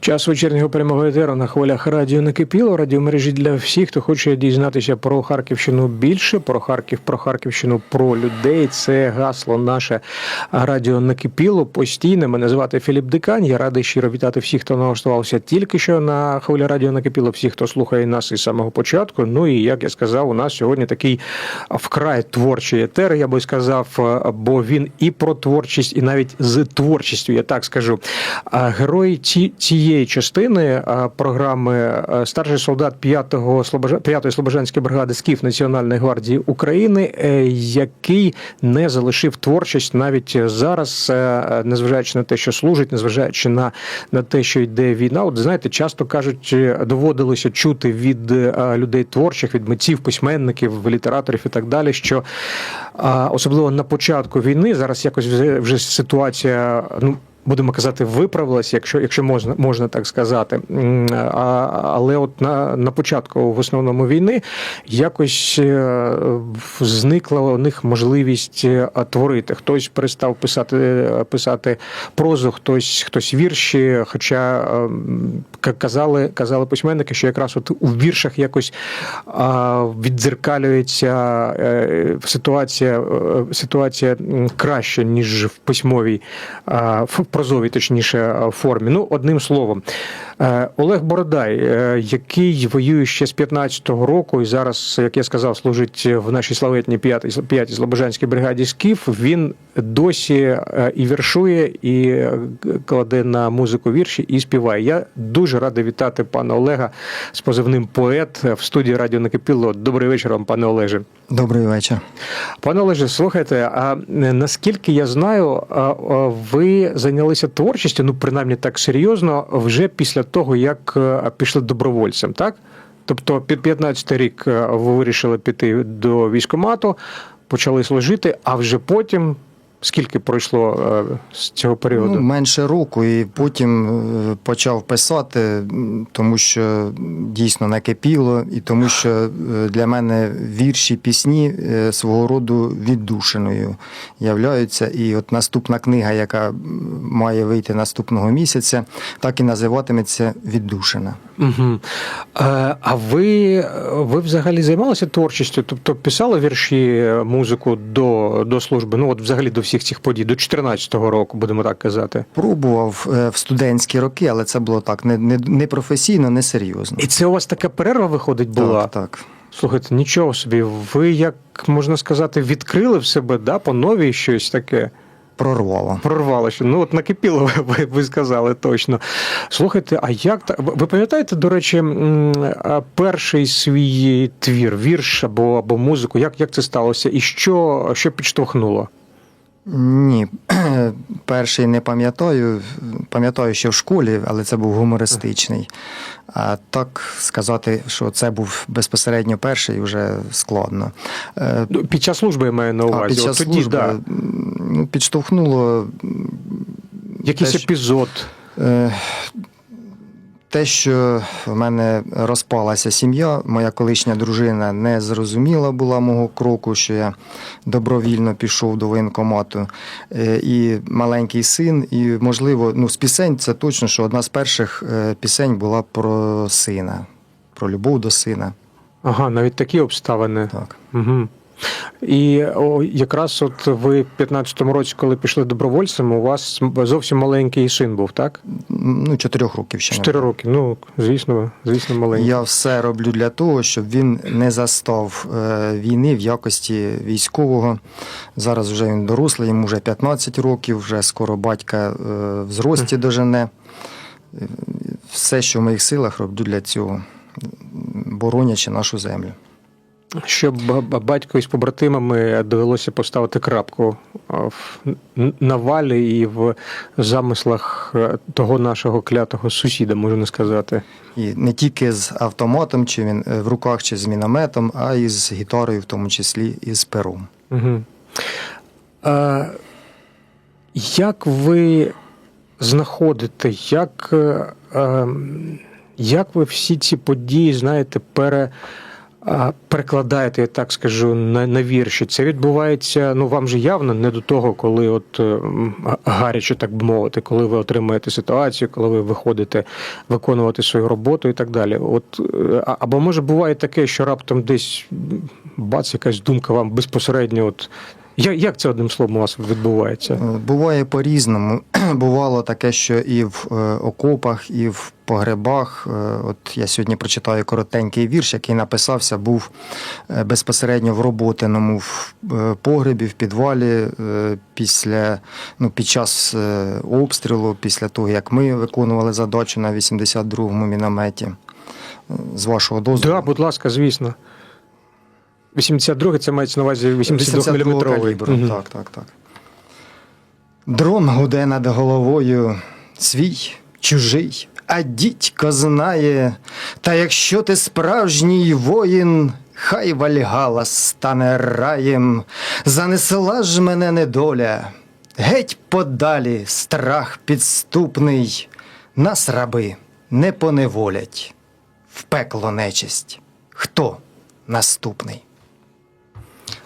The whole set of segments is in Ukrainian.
Час вечірнього прямого етеру на хвилях радіо накипіло. Радіомережі для всіх, хто хоче дізнатися про Харківщину більше, про Харків, про Харківщину, про людей. Це гасло наше радіо накипіло постійне. Мене звати Філіп Дикань. Я радий щиро вітати всіх, хто налаштувався тільки що на хвилі радіо накипіло, всіх, хто слухає нас із самого початку. Ну і як я сказав, у нас сьогодні такий вкрай творчий етер, я би сказав, бо він і про творчість, і навіть з творчістю, я так скажу. А Герой ці- цієї частини програми старший солдат 5-го Слобожа- 5-ї Слобожанської бригади СКІФ Національної гвардії України, е, який не залишив творчість навіть зараз, е, незважаючи на те, що служить, незважаючи на, на те, що йде війна. От знаєте, часто кажуть, е, доводилося чути від е, людей творчих, від митців, письменників, літераторів і так далі, що особливо на початку війни зараз якось вже ситуація. Ну, Будемо казати, виправилась, якщо якщо можна можна так сказати. А, але от на, на початку в основному війни якось е, зникла у них можливість е, творити. Хтось перестав писати е, писати прозу, хтось хтось вірші. Хоча е, казали, казали письменники, що якраз от у віршах якось віддзеркалюється ситуація, ситуація краще, ніж в письмовій, прозовій, точніше, формі. Ну, одним словом, Е, Олег Бородай, е, який воює ще з 15-го року, і зараз, як я сказав, служить в нашій славетній 5-й 5-й Слобожанській бригаді СКІФ, він досі е, і віршує, і е, кладе на музику вірші, і співає. Я дуже радий вітати пана Олега з позивним поет в студії Радіо Накипіло. Добрий вечір вам, пане Олеже. Добрий вечір. Пане Олеже, слухайте, а е, наскільки я знаю, ви зайнялися творчістю, ну принаймні так серйозно, вже після того, як е, пішли добровольцем, так? Тобто, під 15 рік е, ви вирішили піти до військкомату, почали служити, а вже потім. Скільки пройшло е, з цього періоду? Ну, менше року, і потім е, почав писати, тому що дійсно накипіло, і тому що е, для мене вірші, пісні свого роду віддушиною являються. І от наступна книга, яка має вийти наступного місяця, так і називатиметься Віддушина. Угу. А ви, ви взагалі займалися творчістю? Тобто писали вірші, музику до, до служби? Ну, от взагалі до всіх цих подій, до 14-го року, будемо так казати. Пробував е, в студентські роки, але це було так не, не, не професійно, не серйозно. І це у вас така перерва виходить була? Так, так. Слухайте, нічого собі. Ви, як можна сказати, відкрили в себе да, по новій щось таке. Прорвало. Прорвало, що ну от накипіло, ви, ви сказали точно. Слухайте, а як та ви пам'ятаєте, до речі, перший свій твір, вірш або, або музику? Як, як це сталося? І що, що підштовхнуло? Ні, перший не пам'ятаю. Пам'ятаю, що в школі, але це був гумористичний. А так сказати, що це був безпосередньо перший, вже складно. Е, Ну, Під час служби я маю на увазі. А під час От тоді, служби да. ну, підштовхнуло Якийсь теж- епізод. Те, що в мене розпалася сім'я, моя колишня дружина не зрозуміла була мого кроку, що я добровільно пішов до воєнкомату. Е, І маленький син, і, можливо, ну, з пісень це точно, що одна з перших е, пісень була про сина, про любов до сина. Ага, навіть такі обставини. Так. Угу. І о, якраз от ви в 15-му році, коли пішли добровольцем, у вас зовсім маленький син був, так? Ну, чотирьох років ще Чотири роки. Ну, звісно, звісно, маленький. Я все роблю для того, щоб він не застав е, війни в якості військового. Зараз вже він дорослий, йому вже 15 років, вже скоро батька е, в зрості дожене. Е, Все, що в моїх силах, роблю для цього, боронячи нашу землю. Щоб ба- ба- батько із побратимами довелося поставити крапку а, в навалі і в замислах е, того нашого клятого сусіда, можна сказати. І не тільки з автоматом, чи він е, в руках, чи з мінометом, а й з гітарою, в тому числі і з пером. Угу. А, як ви знаходите, як, е, ем, як ви всі ці події, знаєте, пере, а, перекладаєте, я так скажу, на, на вірші. Це відбувається, ну вам же явно не до того, коли от е, гаряче, так би мовити, коли ви отримаєте ситуацію, коли ви виходите виконувати свою роботу і так далі. От е, або може буває таке, що раптом десь бац, якась думка вам безпосередньо. От як це одним словом у вас відбувається? Е, Буває по-різному. Бувало таке, що і в е, окопах, і в погребах. Е, От я сьогодні прочитаю коротенький вірш, який написався, був безпосередньо в роботиному в погребі, в підвалі після ну, під час обстрілу, після того, як ми виконували задачу на 82-му мінометі. З вашого дозволу. Так, будь ласка, звісно. 82 це мається на увазі 82 мм. калібру. Так, так, так. Дрон гуде над головою свій, чужий, а дідько знає. Та якщо ти справжній воїн, хай Вальгала стане раєм. Занесла ж мене недоля, геть подалі страх підступний. Нас раби не поневолять, в пекло нечисть. Хто наступний?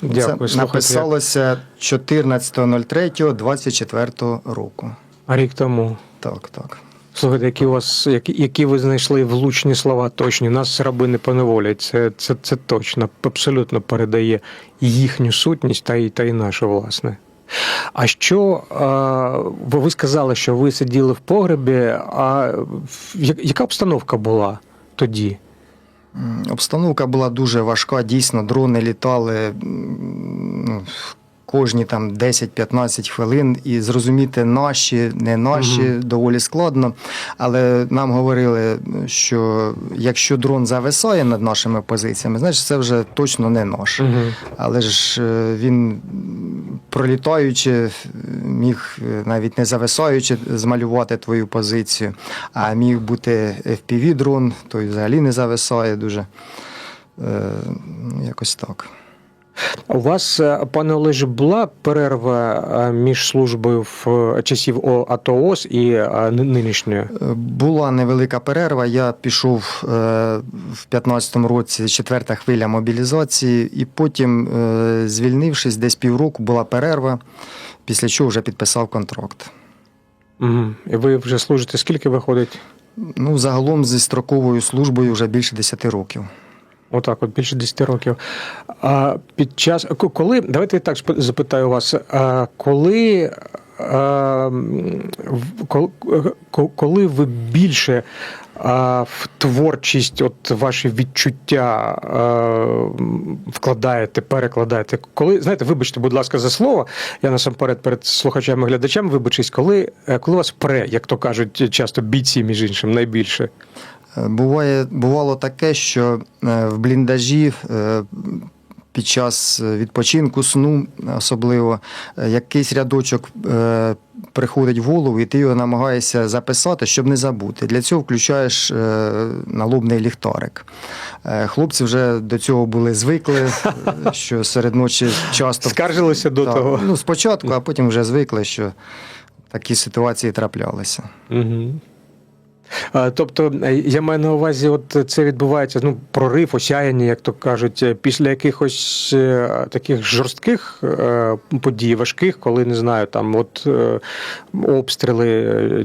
Дякую, Це написалося 14.03.24 року. А рік тому. Так, так. Слухайте, які у вас, які, які ви знайшли влучні слова точні. Нас раби не поневолять. Це, це, це точно, абсолютно передає їхню сутність та й, та й нашу, власне. А що а, ви сказали, що ви сиділи в погребі, а яка обстановка була тоді? Обстановка була дуже важка. Дійсно, дрони літали ну, кожні там 10-15 хвилин, і зрозуміти наші, не наші, доволі складно. Але нам говорили, що якщо дрон зависає над нашими позиціями, значить це вже точно не наш. Угу. Але ж е, він, пролітаючи, міг е, навіть не зависаючи, змалювати твою позицію, а міг бути FPV-дрон, той взагалі не зависає дуже. Е, Якось так. У вас, е, пане Олеже, була перерва е, між службою в е, часів О- АТО ОС і нинішньою? Була невелика перерва. Я пішов в 15-му році четверта хвиля мобілізації, і потім, звільнившись, десь півроку була перерва, після чого вже підписав контракт. Угу. І ви вже служите скільки виходить? Ну, загалом зі строковою службою вже більше 10 років. Отак, от більше 10 років. А під час коли, давайте я так запитаю вас, а коли, коли ви більше в творчість, от ваші відчуття вкладаєте, перекладаєте? Коли, знаєте, вибачте, будь ласка, за слово, я насамперед перед слухачами глядачами вибачусь, коли, е, коли вас пре, як то кажуть, часто бійці, між іншим, найбільше? Буває, бувало таке, що е, в бліндажі е, під час відпочинку сну, особливо, е, якийсь рядочок приходить в голову, і ти його намагаєшся записати, щоб не забути. Для цього включаєш налобний ліхтарик. Хлопці вже до цього були звикли, що серед ночі часто Скаржилися до Так, того? Ну, спочатку, а потім вже звикли, що такі ситуації траплялися. Угу. Тобто, е, я маю на увазі, от це відбувається ну, прорив, осяяння, як то кажуть, е, після якихось е, таких жорстких подій, важких, коли не знаю, там от обстріли,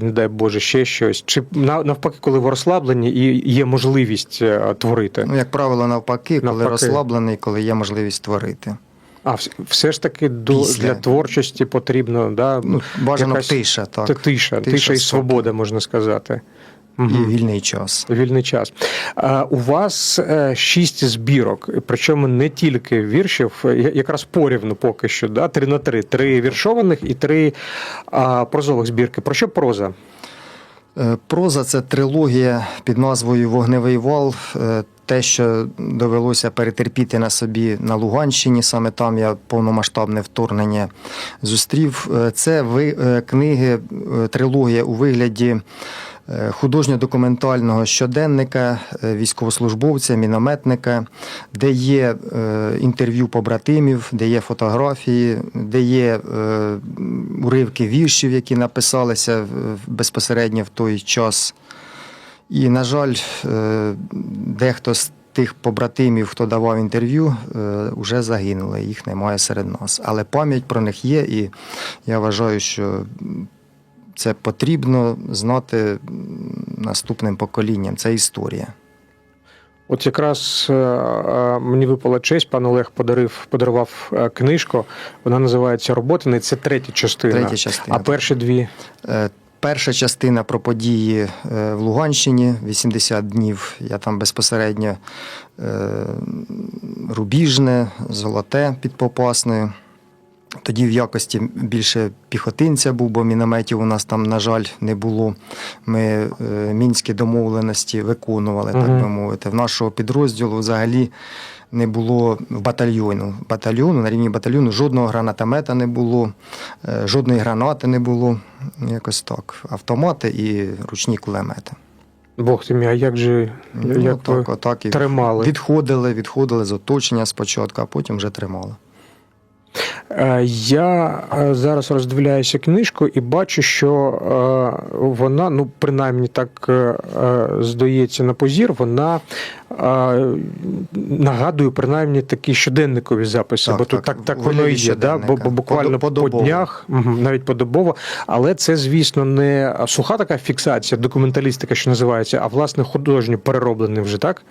не дай Боже, ще щось. Чи навпаки, коли ви розслаблені і є можливість творити? Ну, як правило, навпаки, коли Навпаки. розслаблений, коли є можливість творити. А все ж таки до, Після. для творчості потрібно да, Ну, бажано якась тиша, так. Тиша, тиша, Тиша, і свобода, можна сказати. І вільний час. Вільний час. А, У вас е, шість збірок, причому не тільки віршів, якраз порівну поки що, да? три на три. Три віршованих і три а, прозових збірки. Про що проза? Е, Проза це трилогія під назвою Вогневий вал. Е, Те, що довелося перетерпіти на собі на Луганщині, саме там я повномасштабне вторгнення зустрів. Е, Це ви, е, книги, е, трилогія у вигляді е, художньо-документального щоденника е, військовослужбовця, мінометника, де є е, інтерв'ю побратимів, де є фотографії, де є е, уривки віршів, які написалися безпосередньо в той час. І, на жаль, е, дехто з тих побратимів, хто давав інтерв'ю, вже загинули. Їх немає серед нас. Але пам'ять про них є, і я вважаю, що це потрібно знати наступним поколінням. Це історія. От якраз е, е, мені випала честь, пан Олег подарив, подарував е, книжку. Вона називається Роботини. Це третя частина. Третя частина, А перші дві. Перша частина про події в Луганщині 80 днів. Я там безпосередньо рубіжне, золоте під Попасною. Тоді в якості більше піхотинця був, бо мінометів у нас там, на жаль, не було. Ми е, мінські домовленості виконували, так би мовити. В нашого підрозділу взагалі не було батальйону. Батальйону на рівні батальйону жодного гранатомета не було, е, жодної гранати не було. Якось так. Автомати і ручні кулемети. Бог ти мій, а як же Ну, як ви так, і тримали? відходили, відходили з оточення спочатку, а потім вже тримали. Е, Я е, зараз роздивляюся книжку і бачу, що е, вона, ну принаймні так здається на позір, вона нагадує принаймні такі щоденникові записи, Так, бо тут так, так, так воно і є, да? бо, бо буквально Подо- по днях, навіть подобово. Але це, звісно, не суха така фіксація, документалістика, що називається, а власне художньо перероблений вже так.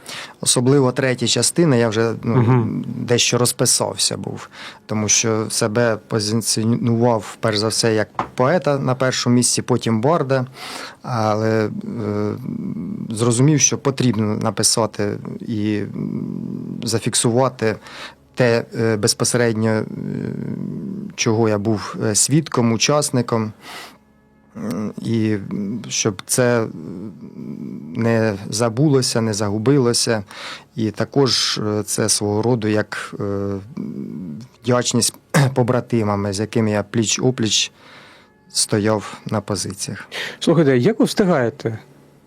Особливо третя частина, я вже ну, Мгм. дещо розписався був, тому що себе позиціонував перш за все як поета на першому місці, потім барда. Але е, зрозумів, що потрібно написати і зафіксувати те е, безпосередньо, е, чого я був е, свідком, учасником. І щоб це не забулося, не загубилося. І також е, це свого роду як е, вдячність побратимами, з якими я пліч опліч стояв на позиціях. Слухайте, як ви встигаєте?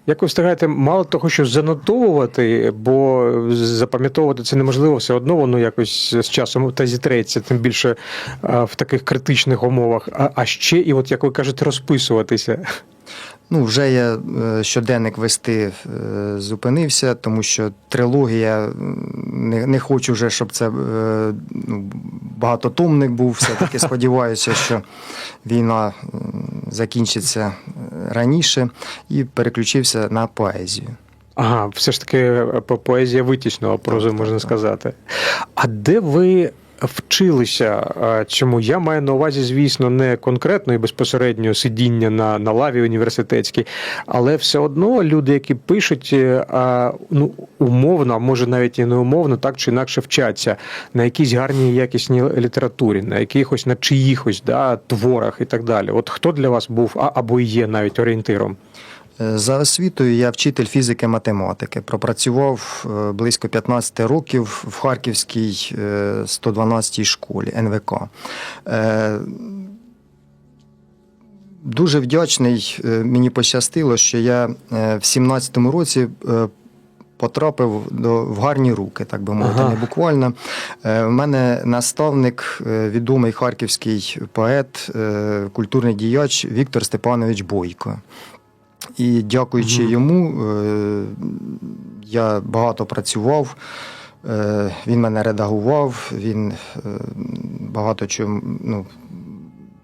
Як ви встигаєте мало того, що занотовувати, бо запам'ятовувати це неможливо, все одно воно якось з часом та зітреться, тим більше в таких критичних умовах. А, а ще, і от як ви кажете, розписуватися. Ну, вже я е, щоденник вести е, зупинився, тому що трилогія не, не хочу вже, щоб це е, ну, багатотомник був. Все-таки сподіваюся, що війна закінчиться раніше, і переключився на поезію. Ага, все ж таки е, поезія витіснула прозу, можна так. сказати. А де ви вчилися? Чому я маю на увазі, звісно, не конкретно і безпосередньо сидіння на, на лаві університетській, але все одно люди, які пишуть, е, ну, умовно, а може навіть і не умовно, так чи інакше вчаться на якійсь гарній якісній літературі, на якихось на чиїхось да, творах і так далі. От хто для вас був а, або є навіть орієнтиром? Е, За освітою я вчитель фізики математики. Пропрацював е, близько 15 років в Харківській е, 112-й школі НВК. Дуже вдячний, мені пощастило, що я в 17-му році потрапив до, в гарні руки, так би мовити, Ага. не буквально. У мене наставник, відомий харківський поет, культурний діяч Віктор Степанович Бойко. І дякуючи Мгм. йому, е, я багато працював. Е, Він мене редагував, він е, багато чим ну,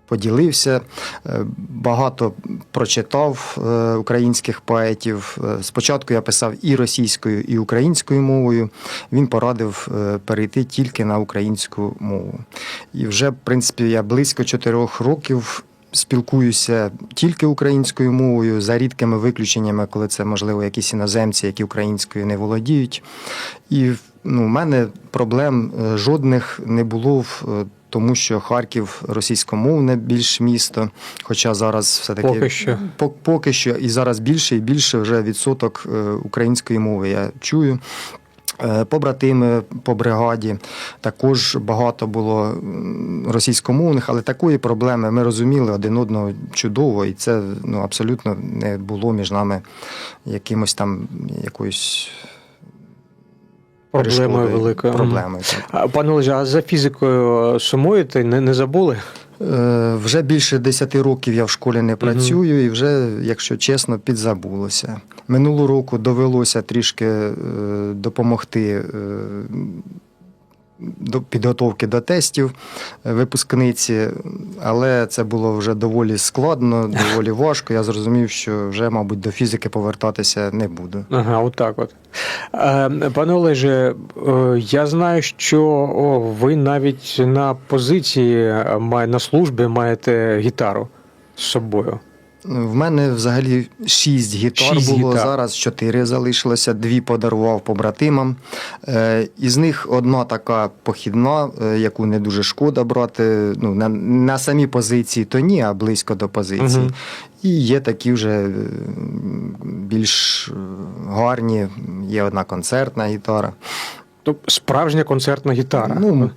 поділився, багато прочитав українських поетів. Спочатку я писав і російською, і українською мовою. Він порадив перейти тільки на українську мову. І вже, в принципі, я близько чотирьох років. Спілкуюся тільки українською мовою, за рідкими виключеннями, коли це можливо якісь іноземці, які українською не володіють. І ну, у мене проблем е, жодних не було в е, тому, що Харків російськомовне більш місто. Хоча зараз все таки Поки що. поки що і зараз більше і більше вже відсоток е, української мови я чую. Е, Побратими по бригаді також багато було російськомовних, але такої проблеми ми розуміли один одного чудово, і це ну, абсолютно не було між нами якимось там якоюсь Проблемою великою. Проблемою. так. Пане Олеже, а за фізикою сумуєте? Не, не забули? Е, Вже більше 10 років я в школі не працюю, і вже, якщо чесно, підзабулося. Минулого року довелося трішки е, допомогти е, до підготовки до тестів е, випускниці, але це було вже доволі складно, доволі важко. Я зрозумів, що вже, мабуть, до фізики повертатися не буду. Ага, отак от. Пане Олеже, я знаю, що ви навіть на позиції на службі маєте гітару з собою. В мене взагалі шість гітар Шість було гітар. зараз, чотири залишилося, дві подарував побратимам. Е, із них одна така похідна, е, яку не дуже шкода брати. Ну, на, на самі позиції то ні, а близько до позиції. Мгм. І є такі вже е, більш гарні, є одна концертна гітара. Тобто справжня концертна гітара. Ну,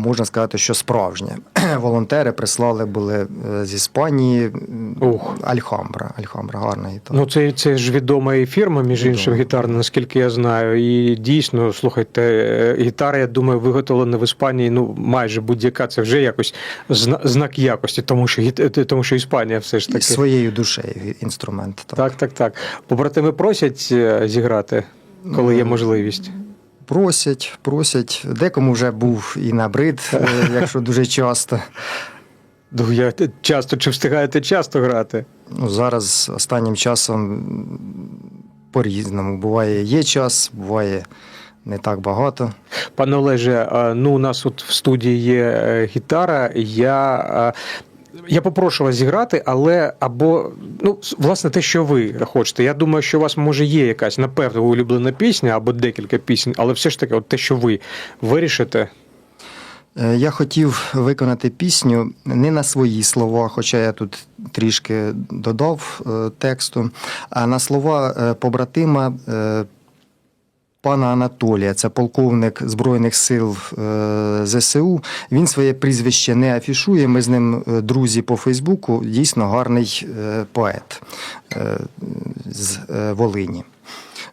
можна сказати, що справжня. Волонтери прислали були е, з Іспанії Ух. Альхамбра. Альхамбра, гарна гітара. Ну, це, це ж відома і фірма, між Відома. іншим, гітарна, наскільки я знаю. І дійсно, слухайте, е, гітара, я думаю, виготовлена в Іспанії, ну, майже будь-яка, це вже якось знак якості, тому що, е, тому що Іспанія все ж І таки. своєю душею інструмент. Так. Так, так, так. Побратими просять зіграти, коли є можливість. Просять, просять. Декому вже був і набрид, е, якщо дуже часто. Ну, я часто чи встигаєте часто грати? Ну, зараз останнім часом по-різному. Буває є час, буває не так багато. Пане Олеже, ну у нас от в студії є е, гітара. Я, а, я попрошу вас зіграти, але або ну, власне, те, що ви хочете. Я думаю, що у вас може є якась напевно улюблена пісня або декілька пісень, але все ж таки, от те, що ви вирішите. Е, Я хотів виконати пісню не на свої слова, хоча я тут трішки додав е, тексту, а на слова е, побратима пана Анатолія, це полковник Збройних сил е, ЗСУ. Він своє прізвище не афішує. Ми з ним е, друзі по Фейсбуку. Дійсно гарний е, поет з Волині.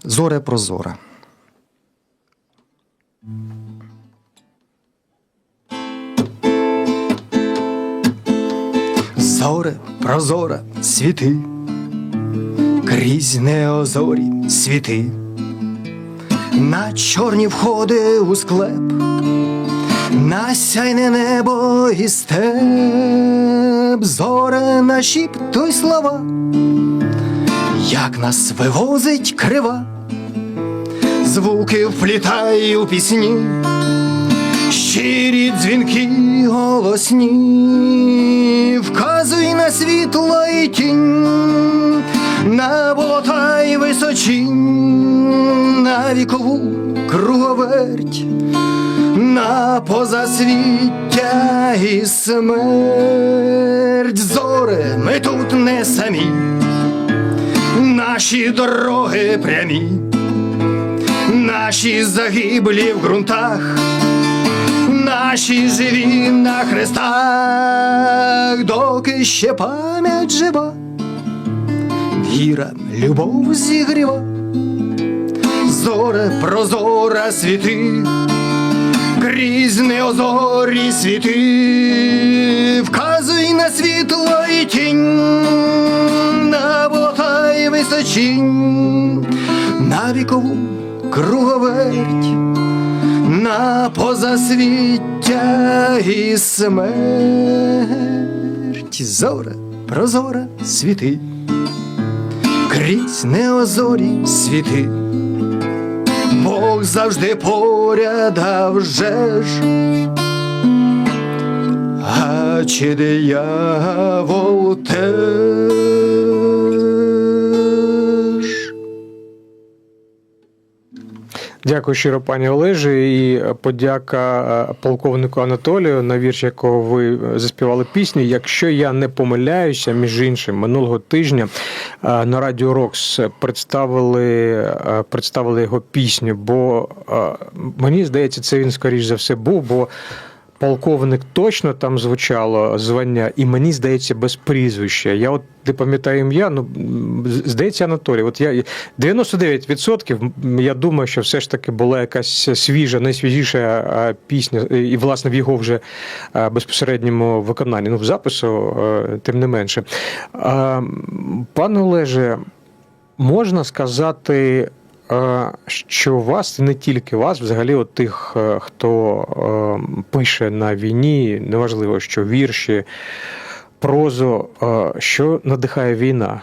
Зоре прозора. Зоре прозора світи, крізь неозорі світи, на чорні входи у склеп, на сяйне небо і степ, зоре нашіптуй слова, як нас вивозить крива, звуки вплітай у пісні щирі дзвінки голосні, вказуй на світло і тінь, на болота й височінь, на вікову круговерть, на позасвіття і смерть. Зоре, ми тут не самі, наші дороги прямі, наші загиблі в ґрунтах наші живі на хрестах, доки ще пам'ять жива, віра, любов зігріва, зоре прозора світи, крізь неозорі світи, вказуй на світло і тінь, на болота й височінь, на вікову круговерть на позасвіття і смерть. Зоре прозора світи, крізь неозорі світи. Бог завжди поряд, а вже ж. А чи диявол теж? Дякую щиро, пані Олежі, і подяка е, полковнику Анатолію, на вірш якого ви е, заспівали пісню. Якщо я не помиляюся, між іншим, минулого тижня е, на Радіо Рокс представили, е, представили його пісню, бо е, мені здається, це він скоріш за все був, бо. Полковник точно там звучало звання, і мені здається, без прізвища. Я от не пам'ятаю ім'я, ну здається, Анатолій. От я 99% я думаю, що все ж таки була якась свіжа, найсвіжіша пісня, і власне в його вже безпосередньому виконанні. Ну, в запису, е, тим не менше. Пане Олеже, Можна сказати, що вас не тільки вас, взагалі, от тих, е, хто е, пише на війні, неважливо, що вірші, прозу, е, що надихає війна.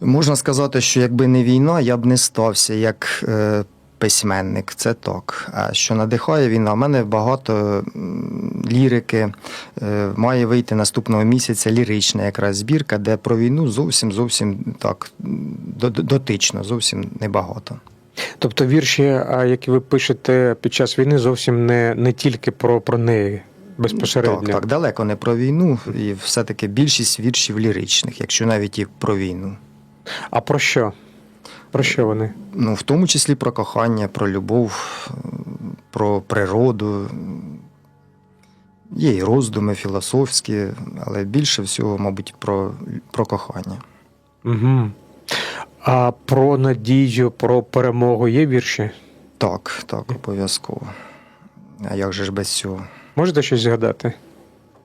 Можна сказати, що якби не війна, я б не стався як е, письменник. Це так. А що надихає війна? У мене багато лірики. Е, має вийти наступного місяця лірична якраз збірка, де про війну зовсім зовсім так до- до- дотично, зовсім небагато. Тобто вірші, які ви пишете під час війни, зовсім не, не тільки про, про неї безпосередньо. Так, так, далеко не про війну, і все-таки більшість віршів ліричних, якщо навіть і про війну. А про що? Про що вони? Ну, в тому числі про кохання, про любов, про природу. Є і роздуми філософські, але більше всього, мабуть, про, про кохання. Угу. А про надію, про перемогу є вірші? Так, так, обов'язково. А як же ж без цього? Можете щось згадати?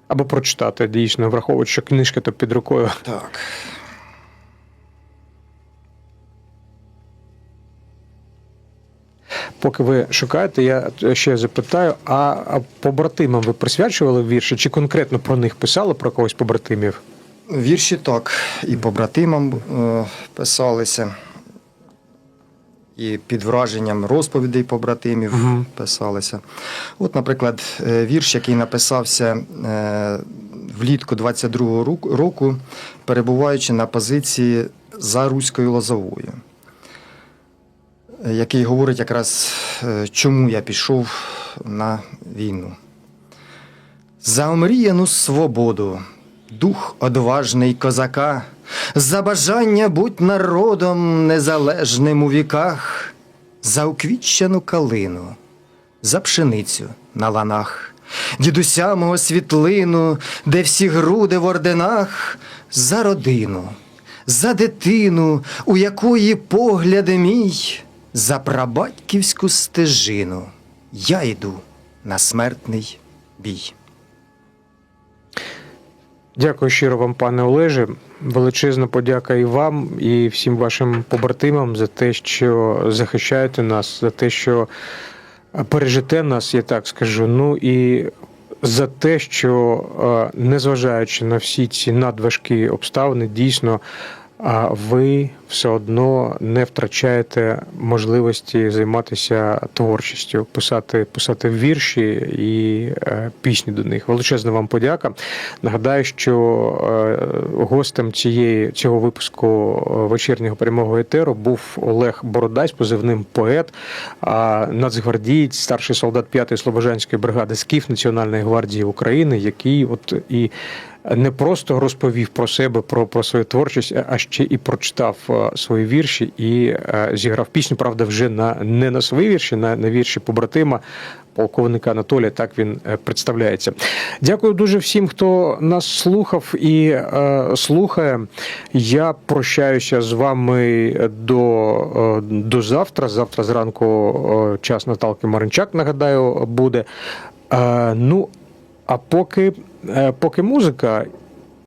Або прочитати, дійсно, враховуючи, що книжка то під рукою. Так. Поки ви шукаєте, я ще запитаю: а побратимам ви присвячували вірші? Чи конкретно про них писали, про когось побратимів? Вірші так, і побратимам е, писалися, і під враженням розповідей побратимів Мгм. писалися. От, наприклад, е, вірш, який написався е, влітку 22-го року- перебуваючи на позиції за Руською Лозовою, який говорить якраз, е, чому я пішов на війну. За омріяну свободу, дух одважний козака, за бажання будь народом незалежним у віках, за уквітчену калину, за пшеницю на ланах, дідуся мого світлину, де всі груди в орденах, за родину, за дитину, у якої погляд мій, за прабатьківську стежину я йду на смертний бій. Дякую щиро вам, пане Олеже. Величезна подяка і вам, і всім вашим побратимам за те, що захищаєте нас, за те, що пережите нас, я так скажу. Ну і за те, що е, незважаючи на всі ці надважкі обставини, дійсно. А ви все одно не втрачаєте можливості займатися творчістю, писати, писати вірші і е, пісні до них. Величезна вам подяка. Нагадаю, що е, гостем цієї цього випуску е, вечірнього прямого етеру був Олег Бородай з позивним поет, нацгвардієць, старший солдат 5-ї Слобожанської бригади СКІФ Національної гвардії України, який от і не просто розповів про себе, про, про свою творчість, а ще і прочитав е, свої вірші і е, зіграв пісню. Правда, вже на не на свої вірші, на, на вірші побратима. Полковника Анатолія, так він е, представляється. Дякую дуже всім, хто нас слухав і е, слухає. Я прощаюся з вами до, е, до завтра. Завтра зранку е, час Наталки Маринчак, нагадаю, буде. Е, ну, а поки, е, поки музика,